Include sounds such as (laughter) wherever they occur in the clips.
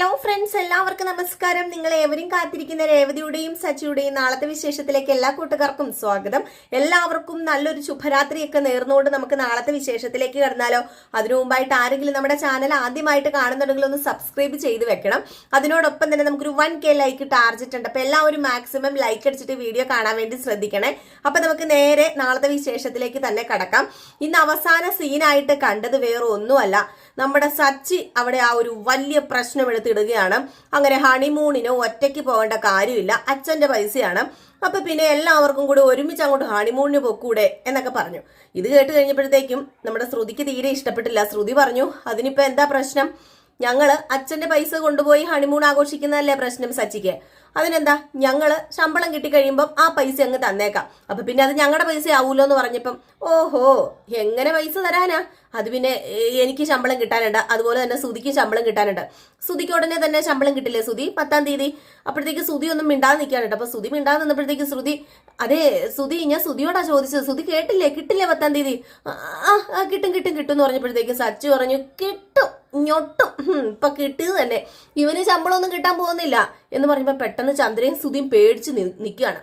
Hello friends എല്ലാവർക്കും നമസ്കാരം. നിങ്ങൾ ഏവരും കാത്തിരിക്കുന്ന രേവതിയുടെയും സച്ചിയുടെയും നാളത്തെ വിശേഷത്തിലേക്ക് എല്ലാ കൂട്ടുകാർക്കും സ്വാഗതം. എല്ലാവർക്കും നല്ലൊരു ശുഭരാത്രിയൊക്കെ നേർന്നുകൊണ്ട് നമുക്ക് നാളത്തെ വിശേഷത്തിലേക്ക് കടന്നാലോ. അതിനു മുമ്പായിട്ട് ആരെങ്കിലും നമ്മുടെ ചാനൽ ആദ്യമായിട്ട് കാണുന്നുണ്ടെങ്കിൽ ഒന്ന് സബ്സ്ക്രൈബ് ചെയ്ത് വെക്കണം. അതിനോടൊപ്പം തന്നെ നമുക്കൊരു വൺ കെ ലൈക്ക് ടാർജറ്റ് ഉണ്ട്. അപ്പോൾ എല്ലാവരും മാക്സിമം ലൈക്ക് അടിച്ചിട്ട് വീഡിയോ കാണാൻ വേണ്ടി ശ്രദ്ധിക്കണേ. അപ്പോൾ നമുക്ക് നേരെ നാളത്തെ വിശേഷത്തിലേക്ക് തന്നെ കടക്കാം. ഇന്ന് അവസാന സീനായിട്ട് കണ്ടത് വേറെ ഒന്നുമല്ല നമ്മുടെ സച്ചി അവിടെ ആ ഒരു വലിയ പ്രശ്നം എടുത്തിടുകയാണ്. അങ്ങനെ ഹണിമൂണിന് ഒറ്റയ്ക്ക് പോകേണ്ട കാര്യമില്ല. അച്ഛന്റെ പൈസയാണ്. അപ്പൊ പിന്നെ എല്ലാവർക്കും കൂടെ ഒരുമിച്ച് അങ്ങോട്ട് ഹണിമൂണിന് പൊക്കൂടെ എന്നൊക്കെ പറഞ്ഞു. ഇത് കേട്ട് കഴിഞ്ഞപ്പോഴത്തേക്കും നമ്മുടെ ശ്രുതിക്ക് തീരെ ഇഷ്ടപ്പെട്ടില്ല. ശ്രുതി പറഞ്ഞു അതിനിപ്പോ എന്താ പ്രശ്നം? ഞങ്ങൾ അച്ഛന്റെ പൈസ കൊണ്ടുപോയി ഹണിമൂൺ ആഘോഷിക്കുന്നതല്ലേ പ്രശ്നം സച്ചിക്ക്? അതിനെന്താ? ഞങ്ങൾ ശമ്പളം കിട്ടിക്കഴിയുമ്പം ആ പൈസ അങ്ങ് തന്നേക്കാം. അപ്പൊ പിന്നെ അത് ഞങ്ങളുടെ പൈസ ആവൂലോ എന്ന് പറഞ്ഞപ്പം ഓഹോ എങ്ങനെ പൈസ തരാനാ? അത് പിന്നെ എനിക്ക് ശമ്പളം കിട്ടാനുണ്ട്. അതുപോലെ തന്നെ സുതിക്ക് ശമ്പളം കിട്ടാനുണ്ട്. സുതിക്ക് ഉടനെ തന്നെ ശമ്പളം കിട്ടില്ലേ സുതി പത്താം തീയതി. അപ്പോഴത്തേക്ക് സുതി ഒന്നും മിണ്ടാതെ നിൽക്കാനുണ്ട് അപ്പൊ സുതി മിണ്ടാതെ നിന്നപ്പോഴത്തേക്ക് ശ്രുതി അതെ സുതി ഞാൻ സുതിയോടാ ചോദിച്ചത്. സുതി കേട്ടില്ലേ? കിട്ടില്ലേ പത്താം തീയതി? ആ, കിട്ടും കിട്ടും കിട്ടും എന്ന് പറഞ്ഞപ്പോഴത്തേക്ക് സച്ചു പറഞ്ഞു കിട്ടും ഞൊട്ടും ഇപ്പൊ കിട്ടിയത് തന്നെ. ഇവന് ശമ്പളമൊന്നും കിട്ടാൻ പോകുന്നില്ല എന്ന് പറഞ്ഞപ്പോ പെട്ടെന്ന് ചന്ദ്രയും സുതിയും പേടിച്ച് നിൽക്കുകയാണ്.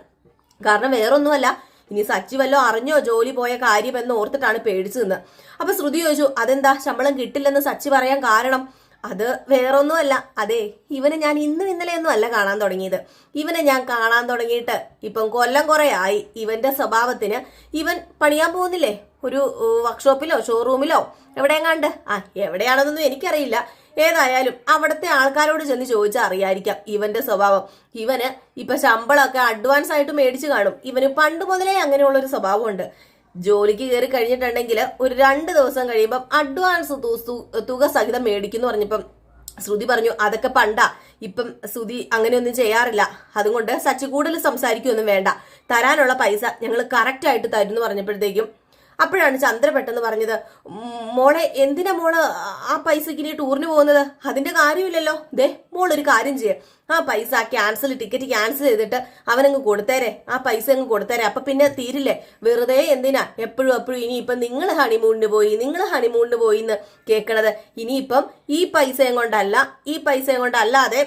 കാരണം വേറൊന്നുമല്ല ഇനി സച്ചി വല്ലോ അറിഞ്ഞോ ജോലി പോയ കാര്യം എന്ന് ഓർത്തിട്ടാണ് പേടിച്ചു നിന്ന് അപ്പൊ ശ്രുതി ചോദിച്ചു അതെന്താ? ശമ്പളം കിട്ടില്ലെന്ന് സച്ചി പറയാൻ കാരണം? അത് വേറൊന്നുമല്ല. അതെ ഇവനെ ഞാൻ ഇന്നും ഇന്നലെയൊന്നും അല്ല കാണാൻ തുടങ്ങിയത്. ഇവനെ ഞാൻ കാണാൻ തുടങ്ങിയിട്ട് ഇപ്പം കൊല്ലം കുറെ ആയി. ഇവന്റെ സ്വഭാവത്തിന് ഇവൻ പണിയാൻ പോകുന്നില്ലേ? ഒരു വർക്ക്ഷോപ്പിലോ ഷോറൂമിലോ എവിടെയെങ്ങാണ്ട്? ആ എവിടെയാണെന്നൊന്നും എനിക്കറിയില്ല. ഏതായാലും അവിടുത്തെ ആൾക്കാരോട് ചെന്ന് ചോദിച്ചാൽ അറിയായിരിക്കാം ഇവന്റെ സ്വഭാവം. ഇവന് ഇപ്പൊ ശമ്പളമൊക്കെ അഡ്വാൻസ് ആയിട്ട് മേടിച്ചു കാണും. ഇവന് പണ്ട് മുതലേ അങ്ങനെയുള്ള ഒരു സ്വഭാവമുണ്ട്. ജോലിക്ക് കയറി കഴിഞ്ഞിട്ടുണ്ടെങ്കിൽ ഒരു രണ്ട് ദിവസം കഴിയുമ്പം അഡ്വാൻസ് തുക സഹിതം മേടിക്കുന്നു പറഞ്ഞപ്പം ശ്രുതി പറഞ്ഞു അതൊക്കെ പണ്ടാ. ഇപ്പം ശ്രുതി അങ്ങനെയൊന്നും ചെയ്യാറില്ല. അതുകൊണ്ട് സച്ചി കൂടുതൽ സംസാരിക്കുകയൊന്നും വേണ്ട. തരാനുള്ള പൈസ ഞങ്ങൾ കറക്റ്റ് ആയിട്ട് തരുന്നു പറഞ്ഞപ്പോഴത്തേക്കും അപ്പോഴാണ് ചന്ദ്ര പെട്ടെന്ന് പറഞ്ഞത് മോളെ എന്തിനാ മോൾ ആ പൈസക്ക് ഇനി ടൂറിന് പോകുന്നത്? അതിന്റെ കാര്യമില്ലല്ലോ. ദേ മോൾ ഒരു കാര്യം ചെയ്യേ. ആ പൈസ ക്യാൻസൽ ടിക്കറ്റ് ക്യാൻസൽ ചെയ്തിട്ട് അവനങ്ങ് കൊടുത്തേരെ. ആ പൈസ അങ്ങ് കൊടുത്തേരെ. അപ്പൊ പിന്നെ തീരില്ലേ? വെറുതെ എന്തിനാ എപ്പോഴും എപ്പോഴും ഇനിയിപ്പം നിങ്ങൾ ഹണിമൂണിന് പോയി നിങ്ങൾ ഹണിമൂണിന് പോയി എന്ന് കേൾക്കണത് ഇനിയിപ്പം ഈ പൈസയും കൊണ്ടല്ല ഈ പൈസയും കൊണ്ടല്ലാതെ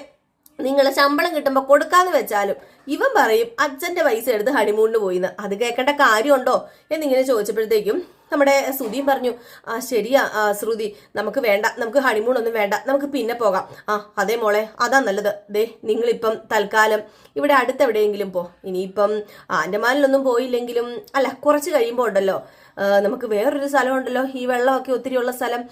നിങ്ങൾ ശമ്പളം കിട്ടുമ്പോൾ കൊടുക്കാന്ന് വെച്ചാലും ഇവൻ പറയും അച്ഛന്റെ പൈസ എടുത്ത് ഹണിമൂണിന് പോയിന്ന്. അത് കേൾക്കേണ്ട കാര്യമുണ്ടോ? എന്നിങ്ങനെ ചോദിച്ചപ്പോഴത്തേക്കും നമ്മുടെ ശ്രുതിയും പറഞ്ഞു ആ ശരിയാ ശ്രുതി നമുക്ക് വേണ്ട നമുക്ക് ഹണിമൂൺ ഒന്നും വേണ്ട നമുക്ക് പിന്നെ പോകാം. ആ അതേ മോളെ അതാ നല്ലത്. ദേ നിങ്ങളിപ്പം തൽക്കാലം ഇവിടെ അടുത്തെവിടെയെങ്കിലും പോ. ഇനിയിപ്പം ആൻഡമാനിലൊന്നും പോയില്ലെങ്കിലും അല്ല കുറച്ച് കഴിയുമ്പോൾ ഉണ്ടല്ലോ. നമുക്ക് വേറൊരു സ്ഥലമുണ്ടല്ലോ. ഈ വെള്ളമൊക്കെ ഒത്തിരി ഉള്ള സ്ഥലം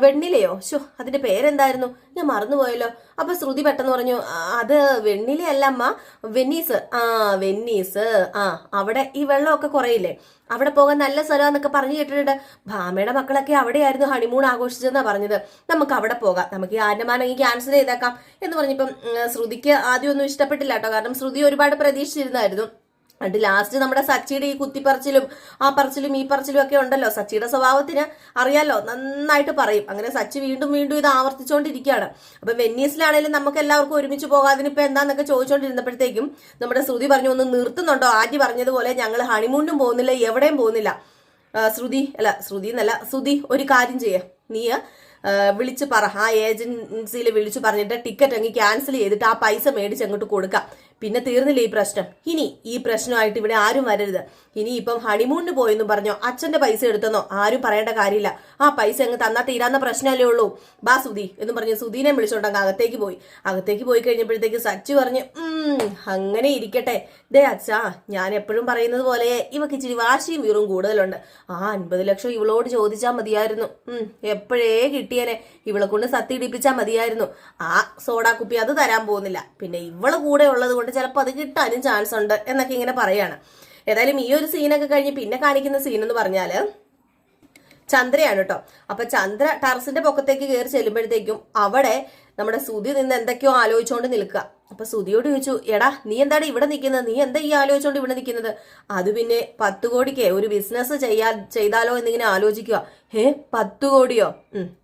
വെണ്ണിലയോ? ശോ അതിന്റെ പേരെന്തായിരുന്നു? ഞാൻ മറന്നുപോയല്ലോ. അപ്പൊ ശ്രുതി പെട്ടെന്ന് പറഞ്ഞു അത് വെണ്ണിലയല്ല അമ്മ. വെന്നീസ്. ആ വെന്നീസ്. ആ അവിടെ ഈ വെള്ളമൊക്കെ കുറയില്ലേ? അവിടെ പോകാൻ നല്ല സ്ഥലമാന്നൊക്കെ പറഞ്ഞു കേട്ടിട്ടുണ്ട്. ഭാമയുടെ മക്കളൊക്കെ അവിടെയായിരുന്നു ഹണിമൂൺ ആഘോഷിച്ചതെന്നാ പറഞ്ഞത്. നമുക്ക് അവിടെ പോകാം. നമുക്ക് ഈ ആൻഡമാനെങ്കിൽ ക്യാൻസൽ ചെയ്തേക്കാം. എന്ന് പറഞ്ഞപ്പം ശ്രുതിക്ക് ആദ്യമൊന്നും ഇഷ്ടപ്പെട്ടില്ല കേട്ടോ. കാരണം ശ്രുതി ഒരുപാട് പ്രതീക്ഷിച്ചിരുന്നായിരുന്നു. അത് ലാസ്റ്റ് നമ്മുടെ സച്ചിയുടെ ഈ കുത്തിപ്പറച്ചിലും ആ പറച്ചിലും ഈ പറച്ചിലും ഒക്കെ ഉണ്ടല്ലോ. സച്ചിയുടെ സ്വഭാവത്തിന് അറിയാലോ നന്നായിട്ട് പറയും. അങ്ങനെ സച്ചി വീണ്ടും വീണ്ടും ഇത് ആവർത്തിച്ചുകൊണ്ടിരിക്കുകയാണ് അപ്പൊ വെന്നീസിലാണെങ്കിലും നമുക്ക് എല്ലാവർക്കും ഒരുമിച്ച് പോകാതിനിപ്പോ എന്താന്നൊക്കെ ചോദിച്ചുകൊണ്ടിരുന്നപ്പോഴത്തേക്കും നമ്മുടെ ശ്രുതി പറഞ്ഞു ഒന്ന് നിർത്തുന്നുണ്ടോ? ആദ്യം പറഞ്ഞതുപോലെ ഞങ്ങൾ ഹണിമൂണിനും പോകുന്നില്ല എവിടെയും പോകുന്നില്ല. ശ്രുതി അല്ല ശ്രുതി എന്നല്ല ശ്രുതി ഒരു കാര്യം ചെയ്യ. നീ വിളിച്ച് പറ. ആ ഏജൻസിയിൽ വിളിച്ചു പറഞ്ഞിട്ട് ടിക്കറ്റ് അങ്ങ് ക്യാൻസൽ ചെയ്തിട്ട് ആ പൈസ മേടിച്ച് അങ്ങോട്ട് കൊടുക്കാം. പിന്നെ തീർന്നില്ല ഈ പ്രശ്നം? ഇനി ഈ പ്രശ്നമായിട്ട് ഇവിടെ ആരും വരരുത്. ഇനി ഇപ്പം ഹണിമൂണിന് പോയെന്ന് പറഞ്ഞോ അച്ഛന്റെ പൈസ എടുത്തെന്നോ ആരും പറയേണ്ട കാര്യമില്ല. ആ പൈസ അങ്ങ് തന്നാ തീരാന്ന പ്രശ്നമല്ലേ ഉള്ളൂ. ബാ സുധി എന്ന് പറഞ്ഞ് സുധീനെ വിളിച്ചോണ്ട് അങ്ങ് അകത്തേക്ക് പോയി. അകത്തേക്ക് പോയി കഴിഞ്ഞപ്പോഴത്തേക്ക് സച്ചു പറഞ്ഞു "ഉം, അങ്ങനെ ഇരിക്കട്ടെ. ദേ അച്ഛാ ഞാൻ എപ്പോഴും പറയുന്നത് പോലെ ഇവക്ക് ഇച്ചിരി വാശിയും വീറും കൂടുതലുണ്ട്. ആ അൻപത് ലക്ഷം ഇവളോട് ചോദിച്ചാൽ മതിയായിരുന്നു. എപ്പോഴേ കിട്ടിയനെ. ഇവളെ കൊണ്ട് സത്യ ഇടിപ്പിച്ചാൽ മതിയായിരുന്നു. ആ സോഡാ കുപ്പി അത് തരാൻ പോകുന്നില്ല. പിന്നെ ഇവൾ കൂടെ ഉള്ളത് ചിലപ്പോൾ അത് കിട്ടാനും ചാൻസ് ഉണ്ട് എന്നൊക്കെ ഇങ്ങനെ പറയാണ്. ഏതായാലും ഈ ഒരു സീനൊക്കെ കഴിഞ്ഞ് പിന്നെ കാണിക്കുന്ന സീൻ എന്ന് പറഞ്ഞാൽ ചന്ദ്രയാണ് കേട്ടോ അപ്പൊ ചന്ദ്ര ടെറസിന്റെ പൊക്കത്തേക്ക് കയറി ചെല്ലുമ്പോഴത്തേക്കും അവിടെ നമ്മുടെ സുധി നിന്ന് എന്തൊക്കെയോ ആലോചിച്ചുകൊണ്ട് നിൽക്കുക. അപ്പൊ സുധിയോട് ചോദിച്ചു എടാ നീ എന്താണ് ഇവിടെ നിൽക്കുന്നത്? നീ എന്താ ഈ ആലോചിച്ചുകൊണ്ട് ഇവിടെ നിൽക്കുന്നത്? അത് പിന്നെ പത്ത് കോടിക്ക് ഒരു ബിസിനസ് ചെയ്യാ ചെയ്താലോ എന്നിങ്ങനെ ആലോചിക്കുക. ഹേ പത്ത് കോടിയോ?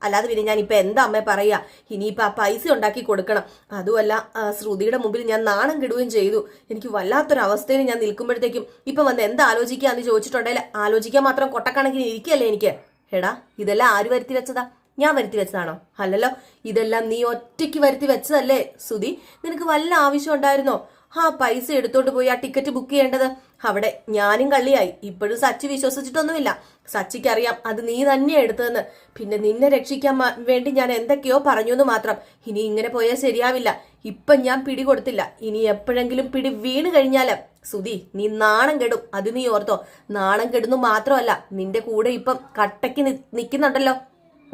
അല്ലാതെ പിന്നെ ഞാൻ ഇപ്പൊ എന്താ അമ്മ പറയാ? ഇനിയിപ്പൊ ആ പൈസ ഉണ്ടാക്കി കൊടുക്കണം. അതുമല്ല ശ്രുതിയുടെ മുമ്പിൽ ഞാൻ നാണം കിടുകയും ചെയ്തു. എനിക്ക് വല്ലാത്തൊരു അവസ്ഥയിൽ ഞാൻ നിൽക്കുമ്പോഴത്തേക്കും ഇപ്പൊ വന്ന് എന്താ ആലോചിക്കാന്ന് ചോദിച്ചിട്ടുണ്ടെങ്കിൽ ആലോചിക്കാൻ മാത്രം കൊട്ടക്കണക്കിന് ഇരിക്കല്ലേ എനിക്ക്? എടാ ഇതെല്ലാം ആര് വരുത്തി വെച്ചതാ? ഞാൻ വരുത്തി വെച്ചതാണോ? അല്ലല്ലോ ഇതെല്ലാം നീ ഒറ്റയ്ക്ക് വരുത്തി വെച്ചതല്ലേ സുധി? നിനക്ക് വല്ല ആവശ്യം ഉണ്ടായിരുന്നോ? ആ പൈസ എടുത്തോണ്ട് പോയി ആ ടിക്കറ്റ് ബുക്ക് ചെയ്യേണ്ടത്. അവിടെ ഞാനും കള്ളിയായി. ഇപ്പോഴും സച്ചി വിശ്വസിച്ചിട്ടൊന്നുമില്ല. സച്ചിക്കറിയാം അത് നീ തന്നെ എടുത്തതെന്ന്. പിന്നെ നിന്നെ രക്ഷിക്കാൻ വേണ്ടി ഞാൻ എന്തൊക്കെയോ പറഞ്ഞു എന്ന് മാത്രം. ഇനി ഇങ്ങനെ പോയാൽ ശരിയാവില്ല. ഇപ്പം ഞാൻ പിടി കൊടുത്തില്ല ഇനി എപ്പോഴെങ്കിലും പിടി വീണ് കഴിഞ്ഞാൽ. സുധി നീ നാണം കെടും. അത് നീ ഓർത്തോ. നാണം കെടുന്നു മാത്രമല്ല നിന്റെ കൂടെ ഇപ്പം കട്ടയ്ക്ക് നിൽക്കുന്നുണ്ടല്ലോ.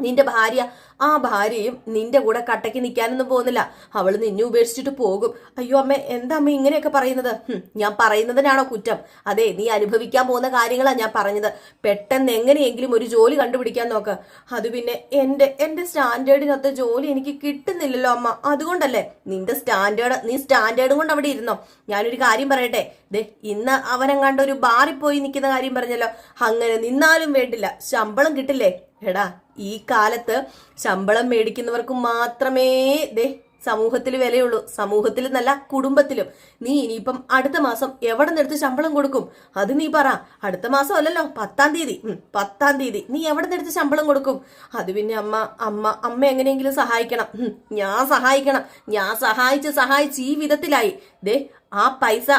നിന്റെ ഭാര്യ ആ ഭാര്യയും നിന്റെ കൂടെ കട്ടയ്ക്ക് നിൽക്കാനൊന്നും പോകുന്നില്ല. അവൾ നിന്നെ ഉപേക്ഷിച്ചിട്ട് പോകും. അയ്യോ അമ്മ എന്താ അമ്മ ഇങ്ങനെയൊക്കെ പറയുന്നത്? ഞാൻ പറയുന്നതിനാണോ കുറ്റം? അതെ നീ അനുഭവിക്കാൻ പോകുന്ന കാര്യങ്ങളാണ് ഞാൻ പറഞ്ഞത്. പെട്ടെന്ന് എങ്ങനെയെങ്കിലും ഒരു ജോലി കണ്ടുപിടിക്കാൻ നോക്ക്. അത് പിന്നെ എന്റെ എന്റെ സ്റ്റാൻഡേർഡിനൊത്ത ജോലി എനിക്ക് കിട്ടുന്നില്ലല്ലോ അമ്മ. അതുകൊണ്ടല്ലേ? നിന്റെ സ്റ്റാൻഡേർഡ് നീ സ്റ്റാൻഡേർഡും കൊണ്ട് അവിടെ ഇരുന്നോ? ഞാനൊരു കാര്യം പറയട്ടെ. ദേ ഇന്ന് അവനെങ്ങാണ്ട് ഒരു ബാറിൽ പോയി നിൽക്കുന്ന കാര്യം പറഞ്ഞല്ലോ. അങ്ങനെ നിന്നാലും വേണ്ടില്ല. ശമ്പളം കിട്ടില്ലേ? എടാ ഈ കാലത്ത് ശമ്പളം മേടിക്കുന്നവർക്ക് മാത്രമേ ദേ സമൂഹത്തിൽ വിലയുള്ളൂ. സമൂഹത്തിൽ എന്നല്ല കുടുംബത്തിലും. നീ ഇനിയിപ്പം അടുത്ത മാസം എവിടെ നിന്നെടുത്ത് ശമ്പളം കൊടുക്കും? അത് നീ പറ. അടുത്ത മാസം അല്ലല്ലോ പത്താം തീയതി. പത്താം തീയതി. നീ എവിടെ നിന്നെടുത്ത് ശമ്പളം കൊടുക്കും? അത് പിന്നെ അമ്മ അമ്മ അമ്മ എങ്ങനെയെങ്കിലും സഹായിക്കണം. ഞാൻ സഹായിക്കണം. ഞാൻ സഹായിച്ച് സഹായിച്ച് ഈ വിധത്തിലായി. ദേ ആ പൈസ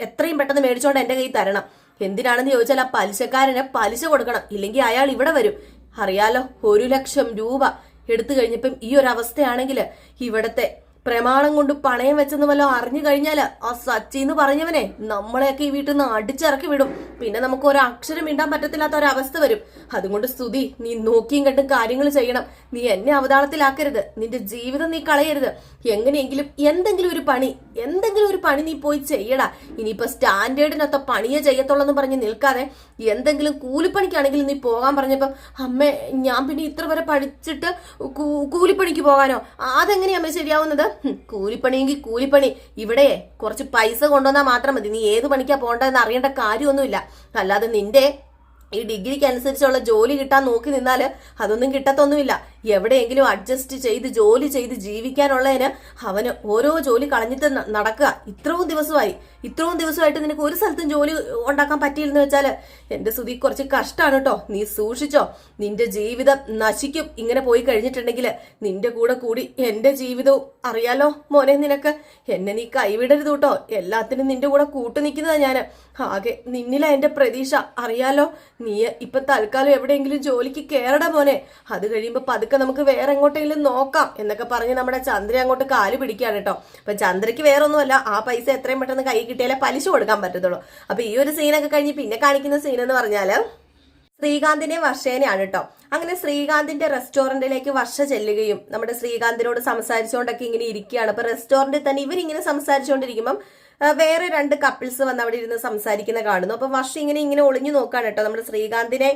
എത്രയും പെട്ടെന്ന് മേടിച്ചോണ്ട് എന്റെ കയ്യിൽ തരണം. എന്തിനാണെന്ന് ചോദിച്ചാൽ ആ പലിശക്കാരന് പലിശ കൊടുക്കണം. ഇല്ലെങ്കിൽ അയാൾ ഇവിടെ വരും. അറിയാലോ ഒരു ലക്ഷം രൂപ എടുത്തു കഴിഞ്ഞപ്പം ഈ ഒരു അവസ്ഥയാണെങ്കിൽ ഇവിടത്തെ പ്രമാണം കൊണ്ട് പണയം വെച്ചെന്ന് വല്ലതും അറിഞ്ഞു കഴിഞ്ഞാൽ ആ സച്ചി എന്ന് പറഞ്ഞവനെ നമ്മളെയൊക്കെ ഈ വീട്ടിൽ നിന്ന് അടിച്ചിറക്കി വിടും. പിന്നെ നമുക്ക് ഒരു അക്ഷരം ഇണ്ടാൻ പറ്റത്തില്ലാത്ത ഒരവസ്ഥ വരും. അതുകൊണ്ട് സ്തുതി നീ നോക്കിയും കണ്ടും കാര്യങ്ങൾ ചെയ്യണം. നീ എന്നെ അവതാളത്തിലാക്കരുത്. നിന്റെ ജീവിതം നീ കളയരുത്. എങ്ങനെയെങ്കിലും എന്തെങ്കിലും ഒരു പണി എന്തെങ്കിലും ഒരു പണി നീ പോയി ചെയ്യടാ. ഇനിയിപ്പോ സ്റ്റാൻഡേർഡിനൊത്ത പണിയെ ചെയ്യത്തുള്ളൂ എന്ന് പറഞ്ഞ് നിൽക്കാതെ എന്തെങ്കിലും കൂലിപ്പണിക്കാണെങ്കിലും നീ പോകാൻ പറഞ്ഞപ്പം അമ്മേ ഞാൻ പിന്നെ ഇത്ര വരെ പഠിച്ചിട്ട് കൂലിപ്പണിക്ക് പോകാനോ? അതെങ്ങനെയാ അമ്മ ശരിയാവുന്നത്? കൂലിപ്പണിയെങ്കിൽ കൂലിപ്പണി. ഇവിടെ കുറച്ച് പൈസ കൊണ്ടുവന്നാൽ മാത്രം മതി. നീ ഏത് പണിക്കാ പോകേണ്ടതെന്ന് അറിയേണ്ട കാര്യമൊന്നുമില്ല. അല്ലാതെ നിന്റെ ഈ ഡിഗ്രിക്ക് അനുസരിച്ചുള്ള ജോലി കിട്ടാൻ നോക്കി നിന്നാൽ അതൊന്നും കിട്ടത്തൊന്നുമില്ല. എവിടെയെങ്കിലും അഡ്ജസ്റ്റ് ചെയ്ത് ജോലി ചെയ്ത് ജീവിക്കാനുള്ളതിന് അവന് ഓരോ ജോലി കളഞ്ഞിട്ട് നടക്കുക. ഇത്രയും ദിവസമായി. ഇത്രയും ദിവസമായിട്ട് നിനക്ക് ഒരു സ്ഥലത്തും ജോലി ഉണ്ടാക്കാൻ പറ്റിയില്ലെന്ന് വെച്ചാൽ എന്റെ സുതി കുറച്ച് കഷ്ടമാണ് കേട്ടോ. നീ സൂക്ഷിച്ചോ. നിന്റെ ജീവിതം നശിക്കും. ഇങ്ങനെ പോയി കഴിഞ്ഞിട്ടുണ്ടെങ്കിൽ നിന്റെ കൂടെ കൂടി എന്റെ ജീവിതവും അറിയാലോ മോനെ നിനക്ക്. എന്നെ നീ കൈവിടരുത് കേട്ടോ. എല്ലാത്തിനും നിന്റെ കൂടെ കൂട്ടു നിൽക്കുന്നതാ ഞാൻ ആകെ നിന്നില എന്റെ പ്രതീക്ഷ. അറിയാലോ. നീ ഇപ്പൊ തൽക്കാലം എവിടെയെങ്കിലും ജോലിക്ക് കയറട മോനെ. അത് കഴിയുമ്പോ പതുക്കെ നമുക്ക് വേറെ എങ്ങോട്ടെങ്കിലും നോക്കാം എന്നൊക്കെ പറഞ്ഞ് നമ്മുടെ ചന്ദ്ര അങ്ങോട്ട് കാൽ പിടിക്കുകയാണ് കേട്ടോ. അപ്പൊ ചന്ദ്രയ്ക്ക് വേറെ ഒന്നുമല്ല ആ പൈസ എത്രയും പെട്ടെന്ന് കൈ കിട്ടിയാലേ പലിശ കൊടുക്കാൻ പറ്റത്തുള്ളൂ. അപ്പൊ ഈ ഒരു സീനൊക്കെ കഴിഞ്ഞ് പിന്നെ കാണിക്കുന്ന സീൻ എന്ന് പറഞ്ഞാൽ ശ്രീകാന്തിനെ വർഷേനെയാണ് കേട്ടോ. അങ്ങനെ ശ്രീകാന്തിന്റെ റെസ്റ്റോറന്റിലേക്ക് വർഷ ചെല്ലുകയും നമ്മുടെ ശ്രീകാന്തിനോട് സംസാരിച്ചുകൊണ്ടൊക്കെ ഇങ്ങനെ ഇരിക്കുകയാണ്. അപ്പൊ റെസ്റ്റോറന്റിൽ തന്നെ ഇവരിങ്ങനെ സംസാരിച്ചുകൊണ്ടിരിക്കുമ്പം വേറെ രണ്ട് കപ്പിൾസ് വന്ന് അവിടെ ഇരുന്ന് സംസാരിക്കുന്ന കാണുന്നു. അപ്പൊ വർഷ ഇങ്ങനെ ഇങ്ങനെ ഒളിഞ്ഞു നോക്കാണ് കേട്ടോ നമ്മുടെ ശ്രീകാന്തിനെ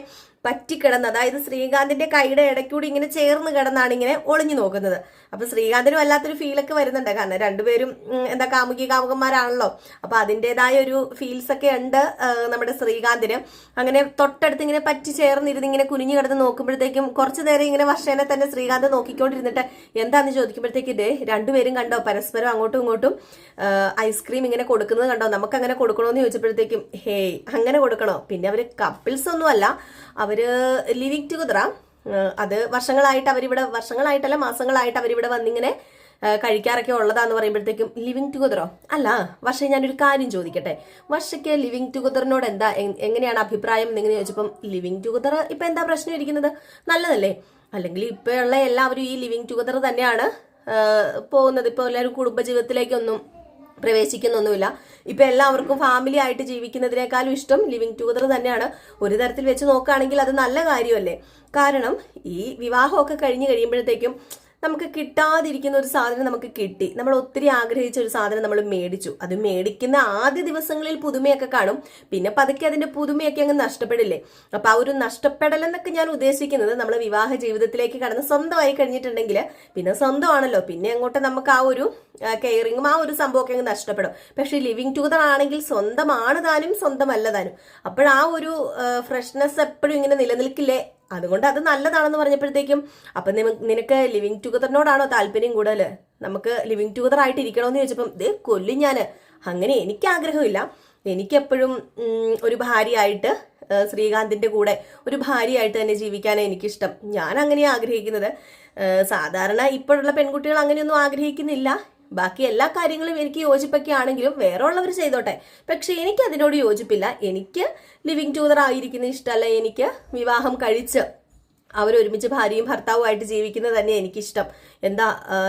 പറ്റിക്കിടന്ന് അതായത് ശ്രീകാന്തിന്റെ കൈയുടെ ഇടയ്ക്കൂടി ഇങ്ങനെ ചേർന്ന് കിടന്നാണ് ഇങ്ങനെ ഒളിഞ്ഞു നോക്കുന്നത്. അപ്പൊ ശ്രീകാന്തിനും വല്ലാത്തൊരു ഫീലൊക്കെ വരുന്നുണ്ട്. കാരണം രണ്ടുപേരും എന്താ കാമുകി കാമുകന്മാരാണല്ലോ. അപ്പൊ അതിന്റെതായ ഒരു ഫീൽസ് ഒക്കെ ഉണ്ട് നമ്മുടെ ശ്രീകാന്തിന്. അങ്ങനെ തൊട്ടടുത്ത് ഇങ്ങനെ പറ്റി ചേർന്നിരുന്ന് ഇങ്ങനെ കുനിഞ്ഞു കിടന്ന് നോക്കുമ്പോഴത്തേക്കും കുറച്ചു നേരം ഇങ്ങനെ വർഷേനെ തന്നെ ശ്രീകാന്ത് നോക്കിക്കൊണ്ടിരുന്നിട്ട് എന്താന്ന് ചോദിക്കുമ്പോഴത്തേക്ക് ഇതേ രണ്ടുപേരും കണ്ടോ പരസ്പരം അങ്ങോട്ടും ഇങ്ങോട്ടും ഐസ്ക്രീം ഇങ്ങനെ കൊടുക്കുന്നത് കണ്ടോ? നമുക്ക് അങ്ങനെ കൊടുക്കണോന്ന് ചോദിച്ചപ്പോഴത്തേക്കും ഹേയ് അങ്ങനെ കൊടുക്കണോ? പിന്നെ അവർ കപ്പിൾസ് ഒന്നും അല്ല അവർ ലിവിങ് ടുഗദറാ അത് വർഷങ്ങളായിട്ട് അവരിവിടെ വർഷങ്ങളായിട്ടല്ല മാസങ്ങളായിട്ട് അവരിവിടെ വന്നിങ്ങനെ കഴിക്കാറൊക്കെ ഉള്ളതാന്ന് പറയുമ്പോഴത്തേക്കും ലിവിങ് ടുഗദറോ അല്ല വർഷ ഞാനൊരു കാര്യം ചോദിക്കട്ടെ. വർഷയ്ക്ക് ലിവിങ് ടുഗദറിനോട് എന്താ എങ്ങനെയാണ് അഭിപ്രായം എന്നിങ്ങനെ ചോദിച്ചപ്പം ലിവിങ് ടുഗദർ ഇപ്പൊ എന്താ പ്രശ്നം ഇരിക്കുന്നത്? നല്ലതല്ലേ? അല്ലെങ്കിൽ ഇപ്പോഴുള്ള എല്ലാവരും ഈ ലിവിങ് ടുഗദർ തന്നെയാണ് പോകുന്നത്. ഇപ്പോൾ എല്ലാവരും കുടുംബജീവിതത്തിലേക്കൊന്നും പ്രവേശിക്കുന്നൊന്നുമില്ല. ഇപ്പൊ എല്ലാവർക്കും ഫാമിലി ആയിട്ട് ജീവിക്കുന്നതിനേക്കാളും ഇഷ്ടം ലിവിങ് ടുഗദർ തന്നെയാണ്. ഒരു തരത്തിൽ വെച്ച് നോക്കുകയാണെങ്കിൽ അത് നല്ല കാര്യമല്ലേ? കാരണം ഈ വിവാഹമൊക്കെ കഴിഞ്ഞ് കഴിയുമ്പോഴത്തേക്കും നമുക്ക് കിട്ടാതിരിക്കുന്ന ഒരു സാധനം നമുക്ക് കിട്ടി. നമ്മൾ ഒത്തിരി ആഗ്രഹിച്ച ഒരു സാധനം നമ്മൾ മേടിച്ചു. അത് മേടിക്കുന്ന ആദ്യ ദിവസങ്ങളിൽ പുതുമയൊക്കെ കാണും. പിന്നെ പതുക്കെ അതിന്റെ പുതുമയൊക്കെ അങ്ങ് നഷ്ടപ്പെടില്ലേ? അപ്പൊ ആ ഒരു നഷ്ടപ്പെടലെന്നൊക്കെ ഞാൻ ഉദ്ദേശിക്കുന്നത് നമ്മൾ വിവാഹ ജീവിതത്തിലേക്ക് കടന്ന് സ്വന്തമായി കഴിഞ്ഞിട്ടുണ്ടെങ്കിൽ പിന്നെ സ്വന്തമാണല്ലോ. പിന്നെ അങ്ങോട്ട് നമുക്ക് ആ ഒരു കെയറിങ്ങും ആ ഒരു സംഭവമൊക്കെ അങ്ങ് നഷ്ടപ്പെടും. പക്ഷെ ലിവിങ് ടുഗദർ ആണെങ്കിൽ സ്വന്തമാണ് താനും സ്വന്തമല്ല താനും. അപ്പോഴാ ഒരു ഫ്രഷ്നെസ് എപ്പോഴും ഇങ്ങനെ നിലനിൽക്കില്ലേ? അതുകൊണ്ട് അത് നല്ലതാണെന്ന് പറഞ്ഞപ്പോഴത്തേക്കും അപ്പൊ നിന- നിനക്ക് ലിവിങ് ടുഗദറിനോടാണോ താല്പര്യം കൂടുതൽ നമുക്ക് ലിവിങ് ടുഗദർ ആയിട്ട് ഇരിക്കണമെന്ന് ചോദിച്ചപ്പം ഇത് കൊല്ലും ഞാൻ അങ്ങനെ എനിക്ക് ആഗ്രഹമില്ല എനിക്കെപ്പോഴും ഒരു ഭാര്യയായിട്ട് ശ്രീകാന്തിന്റെ കൂടെ ഒരു ഭാര്യയായിട്ട് തന്നെ ജീവിക്കാനാണ് എനിക്കിഷ്ടം. ഞാൻ അങ്ങനെയാണ് ആഗ്രഹിക്കുന്നത് സാധാരണ ഇപ്പോഴുള്ള പെൺകുട്ടികൾ അങ്ങനെയൊന്നും ആഗ്രഹിക്കുന്നില്ല. ബാക്കി എല്ലാ കാര്യങ്ങളും എനിക്ക് യോജിപ്പൊക്കെ ആണെങ്കിലും വേറെ ഉള്ളവർ ചെയ്തോട്ടെ. പക്ഷെ എനിക്ക് അതിനോട് യോജിപ്പില്ല. എനിക്ക് ലിവിങ് ടൂതർ ആയിരിക്കുന്ന ഇഷ്ടമല്ല എനിക്ക് വിവാഹം കഴിച്ച് അവരൊരുമിച്ച് ഭാര്യയും ഭർത്താവുമായിട്ട് ജീവിക്കുന്നത് തന്നെ എനിക്കിഷ്ടം. എന്താ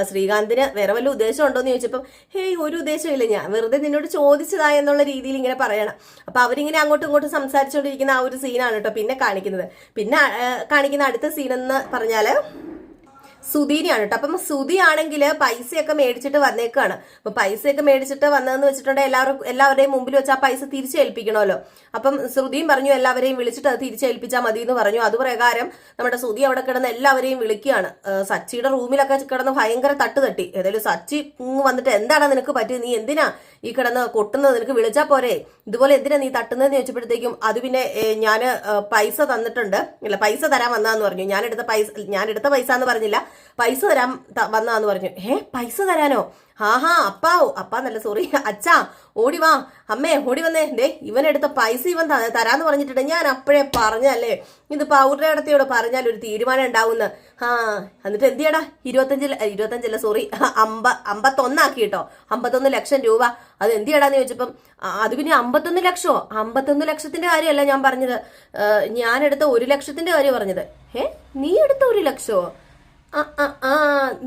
ശ്രീകാന്തിന് വേറെ വല്ല ഉദ്ദേശം ഉണ്ടോന്ന് ചോദിച്ചപ്പം ഹേയ് ഒരു ഉദ്ദേശമില്ല ഞാൻ വെറുതെ നിന്നോട് ചോദിച്ചതാ എന്നുള്ള രീതിയിൽ ഇങ്ങനെ പറയണം. അപ്പൊ അവരിങ്ങനെ അങ്ങോട്ടും ഇങ്ങോട്ടും സംസാരിച്ചുകൊണ്ടിരിക്കുന്ന ആ ഒരു സീനാണ് കേട്ടോ പിന്നെ കാണിക്കുന്നത്. പിന്നെ കാണിക്കുന്ന അടുത്ത സീനെന്ന് പറഞ്ഞാൽ സുധീനെയാണ് കേട്ടോ. അപ്പം സുധി ആണെങ്കിൽ പൈസയൊക്കെ മേടിച്ചിട്ട് വന്നേക്കാണ്. അപ്പൊ പൈസയൊക്കെ മേടിച്ചിട്ട് വന്നതെന്ന് വെച്ചിട്ടുണ്ടെങ്കിൽ എല്ലാവർക്കും എല്ലാവരുടെയും മുമ്പിൽ വെച്ച് ആ പൈസ തിരിച്ചേൽപ്പിക്കണമല്ലോ അപ്പം ശ്രുതിയും പറഞ്ഞു എല്ലാവരെയും വിളിച്ചിട്ട് അത് തിരിച്ചേൽപ്പിച്ചാൽ മതി എന്ന് പറഞ്ഞു. അതുപ്രകാരം നമ്മുടെ സുധി അവിടെ കിടന്ന് എല്ലാവരെയും വിളിക്കുകയാണ്. സച്ചിയുടെ റൂമിലൊക്കെ കിടന്ന് ഭയങ്കര തട്ട് തട്ടി. ഏതായാലും സച്ചി വന്നിട്ട് എന്താണ് നിനക്ക് പറ്റിയത്? നീ എന്തിനാ ഈ കിടന്ന് കൊട്ടുന്നത്? നിനക്ക് വിളിച്ചാൽ പോരെ. ഇതുപോലെ എന്തിനാ നീ തട്ടുന്നതെന്ന് ചോദിച്ചപ്പോഴത്തേക്കും അത് പിന്നെ ഞാൻ പൈസ തന്നിട്ടുണ്ട്. ഇല്ല പൈസ തരാൻ വന്നതെന്ന് പറഞ്ഞു. ഞാൻ എടുത്ത പൈസ ഞാൻ എടുത്ത പൈസ എന്ന് പറഞ്ഞില്ല. പൈസ തരാൻ വന്നാന്ന് പറഞ്ഞു. ഏ പൈസ തരാനോ? ആഹാ അപ്പാവോ. അപ്പാ നല്ല സോറി (laughs) അച്ഛാ ഓടി വാ. അമ്മേ ഓടി വന്നേ. ദേ ഇവനെടുത്ത പൈസ ഇവൻ തരാന്ന് പറഞ്ഞിട്ടുണ്ട്. ഞാൻ അപ്പോഴേ പറഞ്ഞല്ലേ ഇത് പൗരടത്തിയോട് പറഞ്ഞാൽ ഒരു തീരുമാനം ഉണ്ടാവുന്ന. ആ എന്നിട്ട് എന്ത് ചെയ്യടാ? ഇരുപത്തഞ്ചിൽ ഇരുപത്തഞ്ചല്ല സോറി (laughs) അമ്പ അമ്പത്തൊന്നാക്കി കേട്ടോ അമ്പത്തൊന്ന് ലക്ഷം രൂപ. അത് എന്ത് ചെയ്യടാന്ന് ചോദിച്ചപ്പം അത് പിന്നെ അമ്പത്തൊന്ന് ലക്ഷമോ അമ്പത്തൊന്ന് ലക്ഷത്തിന്റെ കാര്യമല്ല ഞാൻ പറഞ്ഞത്. ഞാൻ എടുത്ത ഒരു ലക്ഷത്തിന്റെ കാര്യം പറഞ്ഞത്. ഏ നീ എടുത്ത ഒരു ലക്ഷമോ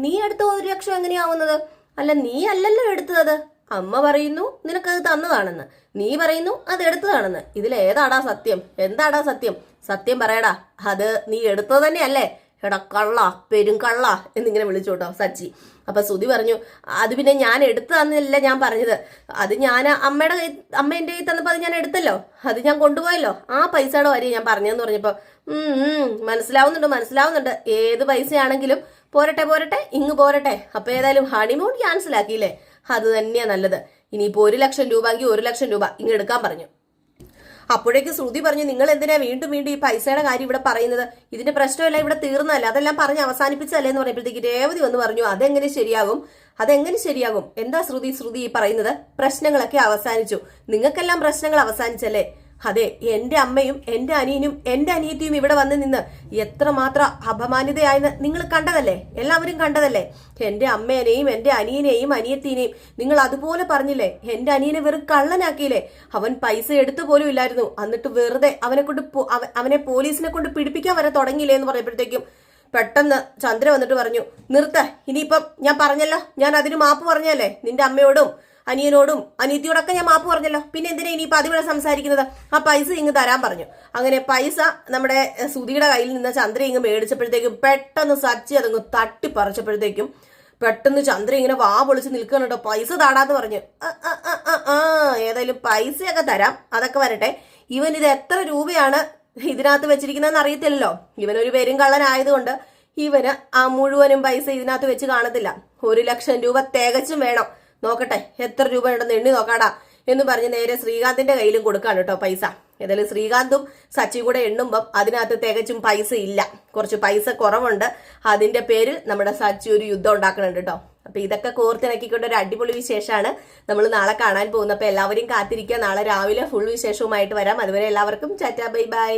നീ എടുത്ത ഒരു ലക്ഷം എങ്ങനെയാവുന്നത്? അല്ല നീ അല്ലല്ലോ എടുത്തത്. അമ്മ പറയുന്നു നിനക്കത് തന്നതാണെന്ന്. നീ പറയുന്നു അത് എടുത്തതാണെന്ന്. ഇതിൽ ഏതാടാ സത്യം? എന്താടാ സത്യം? സത്യം പറയടാ അത് നീ എടുത്തത് തന്നെയല്ലേ? എടാ കള്ള പെരും കള്ള എന്നിങ്ങനെ വിളിച്ചു കേട്ടോ സച്ചി അപ്പൊ സുധി പറഞ്ഞു അത് പിന്നെ ഞാൻ എടുത്തതെന്നല്ല ഞാൻ പറഞ്ഞത്. അത് ഞാൻ അമ്മയുടെ കൈ അമ്മേന്റെ കയ്യിൽ തന്നപ്പോൾ അത് ഞാൻ എടുത്തല്ലോ. അത് ഞാൻ കൊണ്ടുപോയല്ലോ. ആ പൈസയുടെ കാര്യം ഞാൻ പറഞ്ഞതെന്ന് പറഞ്ഞപ്പോൾ മനസ്സിലാവുന്നുണ്ട് മനസ്സിലാവുന്നുണ്ട്. ഏത് പൈസയാണെങ്കിലും പോരട്ടെ പോരട്ടെ ഇങ്ങ് പോരട്ടെ. അപ്പൊ ഏതായാലും ഹണിമൂൺ ക്യാൻസൽ ആക്കിയില്ലേ? അത് തന്നെയാ നല്ലത്. ഇനിയിപ്പോ ഒരു ലക്ഷം രൂപ എങ്കിൽ ഒരു ലക്ഷം രൂപ ഇങ്ങ് എടുക്കാൻ പറഞ്ഞു. അപ്പോഴേക്ക് ശ്രുതി പറഞ്ഞു നിങ്ങൾ എന്തിനാ വീണ്ടും വീണ്ടും ഈ പൈസയുടെ കാര്യം ഇവിടെ പറയുന്നത്? ഇതിന്റെ പ്രശ്നമല്ല ഇവിടെ തീർന്നല്ല അതെല്ലാം പറഞ്ഞ് അവസാനിപ്പിച്ചല്ലേ എന്ന് പറഞ്ഞപ്പോഴത്തേക്ക് രേവതി വന്ന് പറഞ്ഞു അതെങ്ങനെ ശരിയാകും? അതെങ്ങനെ ശരിയാകും? എന്താ ശ്രുതി ശ്രുതി ഈ പറയുന്നത്? പ്രശ്നങ്ങളൊക്കെ അവസാനിച്ചു. നിങ്ങൾക്കെല്ലാം പ്രശ്നങ്ങൾ അവസാനിച്ചല്ലേ? അതെ എന്റെ അമ്മയും എന്റെ അനിയനും എന്റെ അനിയത്തിയും ഇവിടെ വന്ന് നിന്ന് എത്രമാത്രം അപമാനിതയായെന്ന് നിങ്ങൾ കണ്ടതല്ലേ? എല്ലാവരും കണ്ടതല്ലേ? എന്റെ അമ്മേനെയും എന്റെ അനിയനെയും അനിയത്തിനെയും നിങ്ങൾ അതുപോലെ പറഞ്ഞില്ലേ? എന്റെ അനിയനെ വെറും കള്ളനാക്കിയില്ലേ? അവൻ പൈസ എടുത്തു പോലും ഇല്ലായിരുന്നു. എന്നിട്ട് വെറുതെ അവനെ കൊണ്ട് അവനെ പോലീസിനെ കൊണ്ട് പിടിപ്പിക്കാൻ വരെ തുടങ്ങിയില്ലേ എന്ന് പറയുമ്പോഴത്തേക്കും പെട്ടെന്ന് ചന്ദ്ര വന്നിട്ട് പറഞ്ഞു നിർത്ത ഇനിയിപ്പം ഞാൻ പറഞ്ഞല്ലോ ഞാൻ അതിന് മാപ്പ് പറഞ്ഞല്ലേ? നിന്റെ അമ്മയോടും അനിയനോടും അനിയത്തിയോടൊക്കെ ഞാൻ മാപ്പ് പറഞ്ഞല്ലോ. പിന്നെ എന്തിനാ ഇനി അതിവിടെ സംസാരിക്കുന്നത്? ആ പൈസ ഇങ്ങ് തരാൻ പറഞ്ഞു. അങ്ങനെ പൈസ നമ്മുടെ സുധിയുടെ കയ്യിൽ നിന്ന് ചന്ദ്ര ഇങ്ങ് മേടിച്ചപ്പോഴത്തേക്കും പെട്ടെന്ന് സച്ചി അതങ്ങ് തട്ടിപ്പറിച്ചപ്പോഴത്തേക്കും പെട്ടെന്ന് ചന്ദ്ര ഇങ്ങനെ വാ പൊളിച്ച് നിൽക്കണം കേട്ടോ. പൈസ താടാന്ന് പറഞ്ഞു. ഏതായാലും പൈസയൊക്കെ തരാം. അതൊക്കെ വരട്ടെ. ഇവൻ ഇത് എത്ര രൂപയാണ് ഇതിനകത്ത് വെച്ചിരിക്കുന്നതെന്ന് അറിയത്തില്ലല്ലോ. ഇവനൊരു പേരും കള്ളനായതുകൊണ്ട് ഇവന് ആ മുഴുവനും പൈസ ഇതിനകത്ത് വെച്ച് കാണത്തില്ല. ഒരു ലക്ഷം രൂപ തികച്ചും വേണം. നോക്കട്ടെ എത്ര രൂപ ഉണ്ടെന്ന് എണ്ണി നോക്കാടാ എന്ന് പറഞ്ഞ് നേരെ ശ്രീകാന്തിന്റെ കയ്യിലും കൊടുക്കാണ് കേട്ടോ പൈസ. ഏതായാലും ശ്രീകാന്തും സച്ചി കൂടെ എണ്ണുമ്പം അതിനകത്ത് തികച്ചും പൈസ ഇല്ല. കുറച്ച് പൈസ കുറവുണ്ട്. അതിന്റെ പേരിൽ നമ്മുടെ സച്ചി ഒരു യുദ്ധം ഉണ്ടാക്കുന്നുണ്ട് കേട്ടോ. അപ്പൊ ഇതൊക്കെ കോർത്തിണക്കിക്കൊണ്ട് ഒരു അടിപൊളി വിശേഷമാണ്. നമ്മൾ നാളെ കാണാൻ പോകുന്നത് അപ്പൊ എല്ലാവരും കാത്തിരിക്കുക. നാളെ രാവിലെ ഫുൾ വിശേഷവുമായിട്ട് വരാം. അതുവരെ എല്ലാവർക്കും ചാറ്റാ ബൈ ബൈ.